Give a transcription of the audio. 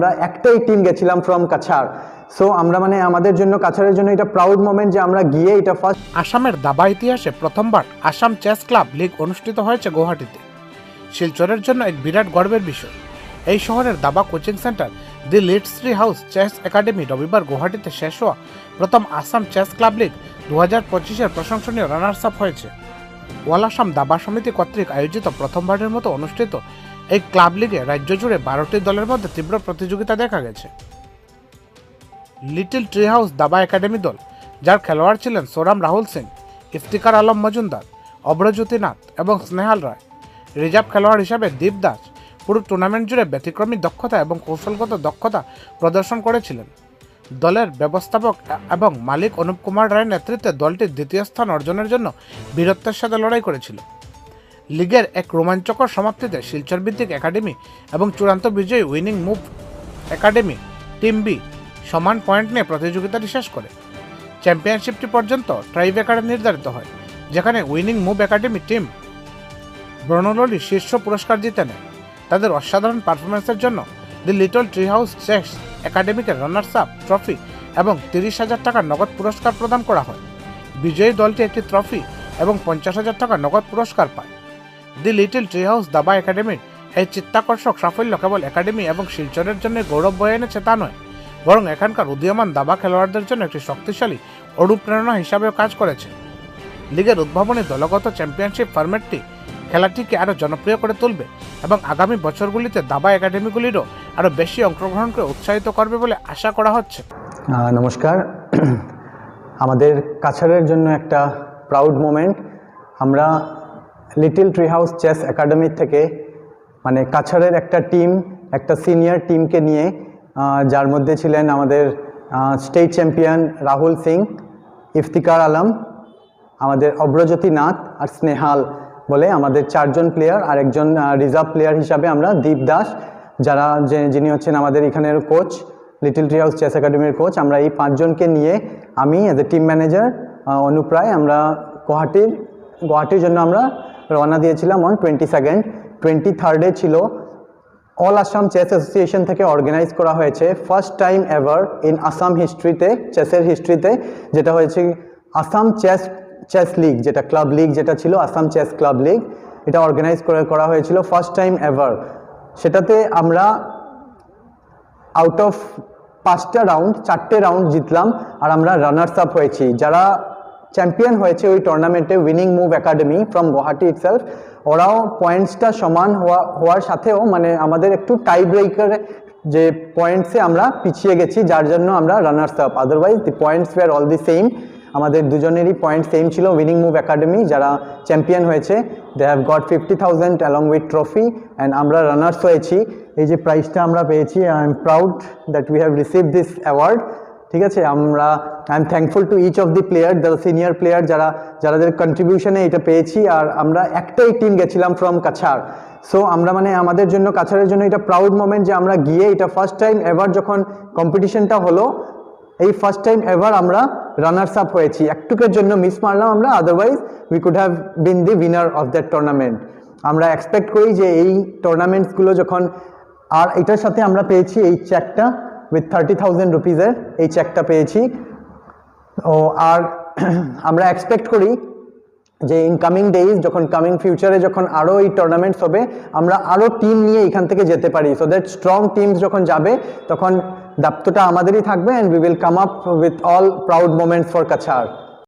আমরা একটাই টিম গেছিলাম ফ্রম কাছাড়। সো আমরা মানে আমাদের জন্য, কাছাড়ের জন্য এটা প্রাউড মোমেন্ট যে আমরা গিয়ে এটা ফার্স্ট আসামের দাবা ইতিহাসে প্রথমবার আসাম চেস ক্লাব লিগ অনুষ্ঠিত হয়েছে গুয়াহাটিতে। শিলচরের জন্য এক বিরাট গর্বের বিষয়। এই শহরের দাবা কোচিং সেন্টার দি লিডশ্রী হাউস চেস একাডেমি রবিবার গুয়াহাটিতে শেষ হওয়া প্রথম আসাম চেস ক্লাব লিগ দু হাজার পঁচিশের প্রশংসনীয় রানার্স আপ হয়েছে। ওয়াল আসাম দাবা সমিতি কর্তৃক আয়োজিত প্রথমবারের মতো অনুষ্ঠিত এই ক্লাব লিগে রাজ্য জুড়ে বারোটি দলের মধ্যে তীব্র প্রতিযোগিতা দেখা গেছে। লিটল ট্রি হাউস দাবা একাডেমি দল, যার খেলোয়াড় ছিলেন সোরাম রাহুল সিং ইফতিকার আলম মজুমদার অভ্রজ্যোতি নাথ এবং স্নেহাল রায়। রিজার্ভ খেলোয়াড় হিসাবে দীপ দাস পুরো টুর্নামেন্ট জুড়ে ব্যতিক্রমী দক্ষতা এবং কৌশলগত দক্ষতা প্রদর্শন করেছিলেন। দলের ব্যবস্থাপক এবং মালিক অনুপ কুমার রায়ের নেতৃত্বে দলটি দ্বিতীয় স্থান অর্জনের জন্য বীরত্বের সাথে লড়াই করেছিল। লিগের এক রোমাঞ্চকর সমাপ্তিতে শিলচর ভিত্তিক একাডেমি এবং চূড়ান্ত বিজয়ী winning move academy team B সমান পয়েন্ট নিয়ে প্রতিযোগিতাটি শেষ করে। চ্যাম্পিয়নশিপটি পর্যন্ত ট্রাইবেকারে নির্ধারিত হয়, যেখানে উইনিং মুভ একাডেমি টিম ব্রণললি শীর্ষ পুরস্কার জিতে নেয়। তাদের অসাধারণ পারফরমেন্সের জন্য the little tree house chess একাডেমিকে runners up trophy এবং তিরিশ হাজার টাকার নগদ পুরস্কার প্রদান করা হয়। বিজয়ী দলটি একটি ট্রফি এবং পঞ্চাশ হাজার টাকা নগদ পুরস্কার পায়। দি লিটল ট্রি হাউস দাবা একাডেমির এই চিত্তাকর্ষক সাফল্য কেবল একাডেমি এবং শিলচরের জন্য গৌরব বয়ে এনেছে তা নয়, বরং এখানকার উদীয়মান দাবা খেলোয়াড়দের জন্য একটি শক্তিশালী, অনুপ্রেরণা হিসাবেও কাজ করেছে। লিগের উদ্ভাবনী দলগত চ্যাম্পিয়নশিপ ফরম্যাটটি খেলাটিকে আরও জনপ্রিয় করে তুলবে এবং আগামী বছরগুলিতে দাবা একাডেমিগুলিরও আরও বেশি অংশগ্রহণকে উৎসাহিত করবে বলে আশা করা হচ্ছে। নমস্কার। আমাদের কাছাড়ের জন্য একটা প্রাউড মোমেন্ট আমরা little tree house chess academy থেকে মানে কাছাড়ের একটা টিম একটা সিনিয়র টিমকে নিয়ে যার মধ্যে ছিলেন আমাদের স্টেট চ্যাম্পিয়ন রাহুল সিং, ইফতিকার আলম, আমাদের অব্রজ্যোতি নাথ আর স্নেহাল বলে আমাদের চারজন প্লেয়ার আর একজন রিজার্ভ প্লেয়ার হিসাবে আমরা দীপ দাস, যারা যে- যিনি হচ্ছেন আমাদের এখানের coach Little Tree House chess একাডেমির কোচ আমরা এই পাঁচজনকে নিয়ে আমি অ্যাজ এ টিম ম্যানেজার অনুপ্রায় আমরা গুয়াহাটির গুয়াহাটির জন্য আমরা রওনা দিয়েছিলাম অন টোয়েন্টি সেকেন্ড টোয়েন্টি থার্ডে ছিল অল আসাম চেস অ্যাসোসিয়েশন থেকে অর্গানাইজ করা হয়েছে first time ever in Assam হিস্ট্রিতে চেসের হিস্ট্রিতে যেটা হয়েছে আসাম চেস চেস লিগ যেটা ক্লাব লিগ যেটা ছিল আসাম চেস ক্লাব লিগ এটা অর্গানাইজ করে, করা হয়েছিল ফার্স্ট টাইম এভার সেটাতে আমরা আউট অফ পাঁচটা রাউন্ড চারটে রাউন্ড জিতলাম, আর আমরা রানার্স আপ হয়েছি। যারা চ্যাম্পিয়ন হয়েছে ওই টুর্নামেন্টে winning move academy from Guwahati itself ওরাও পয়েন্টসটা সমান হওয়া, হওয়ার সাথেও মানে আমাদের একটু টাই ব্রেকার যে পয়েন্টসে আমরা পিছিয়ে গেছি, যার জন্য আমরা runners up otherwise the points were all the same আমাদের দুজনেরই পয়েন্ট সেম ছিল উইনিং মুভ একাডেমি যারা চ্যাম্পিয়ন হয়েছে they have got fifty thousand along with trophy and আমরা রানার্স হয়েছি। এই যে প্রাইজটা আমরা পেয়েছি I am proud that we have receive this award ঠিক আছে? আমরা I am thankful to each of the player the senior player যারা যাদের কন্ট্রিবিউশনে এটা পেয়েছি। আর আমরা একটাই টিম গেছিলাম ফ্রম কাছাড় সো আমরা মানে আমাদের জন্য কাছাড়ের জন্য এটা প্রাউড মোমেন্ট যে আমরা গিয়ে এটা ফার্স্ট টাইম এবার যখন কম্পিটিশনটা হলো, এই ফার্স্ট টাইম এভার আমরা রানার্স আপ হয়েছি। একটুকের জন্য মিস মারলাম আমরা otherwise we could have been the winner of that tournament আমরা এক্সপেক্ট করি যে এই টুর্নামেন্টসগুলো যখন, আর এটার সাথে আমরা পেয়েছি এই চেকটা উইথ থার্টি থাউজেন্ড রুপিজের এই চেকটা পেয়েছি। ও, আর আমরা এক্সপেক্ট করি যে ইন কামিং ডেইজ যখন কামিং ফিউচারে যখন আরও এই টুর্নামেন্টস হবে, আমরা আরও টিম নিয়ে এখান থেকে যেতে পারি। সো দ্যাট স্ট্রং টিমস যখন যাবে, তখন দাপ্তটা আমাদেরই থাকবে and we will come up with all proud moments for Cachar